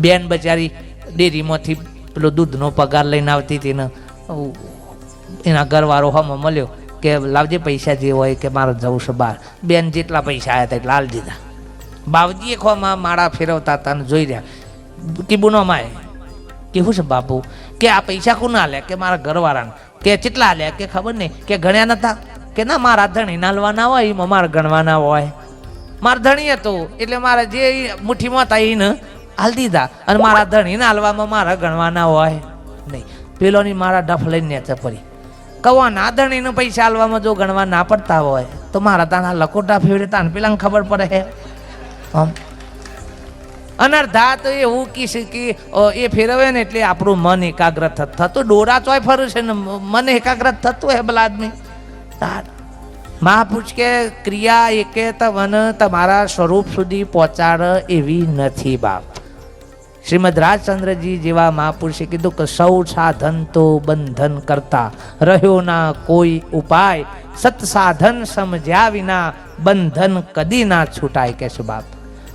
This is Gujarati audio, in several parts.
બેન બચારી ડેરીમાંથી પેલો દૂધનો પગાર લઈને આવતી હતી ને એના ઘરવાળો હમ મળ્યો કે લાવજે પૈસા જે હોય કે મારે જવું છે બહાર. બેન જેટલા પૈસા આવ્યા હતા એટલા હાલ દીધા. બાવજીએ ખોમાં માળા ફેરવતા હતા જોઈ રહ્યા. કે બુનો માય, કેવું છે બાપુ? કે આ પૈસા કોના લે કે મારા ઘરવાળાને? કે કેટલા લે કે ખબર નહીં? કે ગણ્યા નતા? કે ના, મારા ધણી નાલવાના હોય, એમાં મારા ગણવાના હોય. મારા ધણી હતો, એટલે મારે જે મુઠ્ઠીમાં હતા એને હાલ દીધા. અને મારા ધણીને હાલવામાં મારા ગણવાના હોય. નહીં. પેલોની મારા ડફ લઈને નેચે ફરી કવા ના ધણીને પૈસા હાલવામાં જો ગણવા ના પડતા હોય, તો મારા તાના લકોટા ફેવડે તાને પેલાને ખબર પડે હે. આમ અનર્ધા તો એવું કીશ કે એ ફેરવે ને એટલે આપણું મન એકાગ્ર થત ડોરા ચોય ફરું છે ને, મન એકાગ્ર થતું હે ભલા આદમી મહાપુરુષ કે, ક્રિયા એકે તવન તમારા સ્વરૂપ સુધી પહોંચાડ એવી નથી બાપ. શ્રીમદ રાજચંદ્રજી જેવા મહાપુરુષે કીધું કે સૌ સાધન તો બંધન કરતા રહ્યો ના કોઈ ઉપાય. સત સાધન સમજ્યા વિના બંધન કદી ના છૂટાય કે છે બાપ.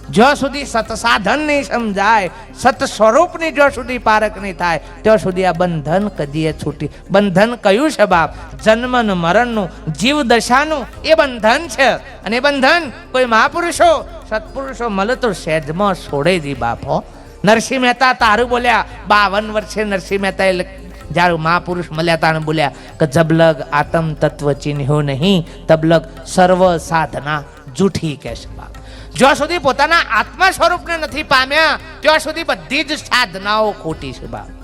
જ્યાં સુધી સત્સાધન નહીં સમજાય સત સ્વરૂપની જ્યાં સુધી પારક નહીં થાય, ત્યાં સુધી આ બંધન કદીએ છૂટી, બંધન કયું છે બાપ? જન્મન, મરણનું જીવ દશાનું એ બંધન છે. અને બંધન કોઈ મહાપુરુષો, સત્પુરુષો મળે તો સહેજમાં છોડે દી બાપ હો. નરસિંહ મહેતા તારું બોલ્યા, બાવન વર્ષે નરસિંહ મહેતા એ જ્યારે મહાપુરુષ મળ્યા તાને બોલ્યા કે જબલગ આતમ તત્વ ચિહ્ન્યો નહીં, તબલગ સર્વ સાધના જૂઠી કહેશે બાપ. જ્યાં સુધી પોતાના આત્મા સ્વરૂપને નથી પામ્યા, ત્યાં સુધી બધી જ સાધનાઓ ખોટી છે બાપ.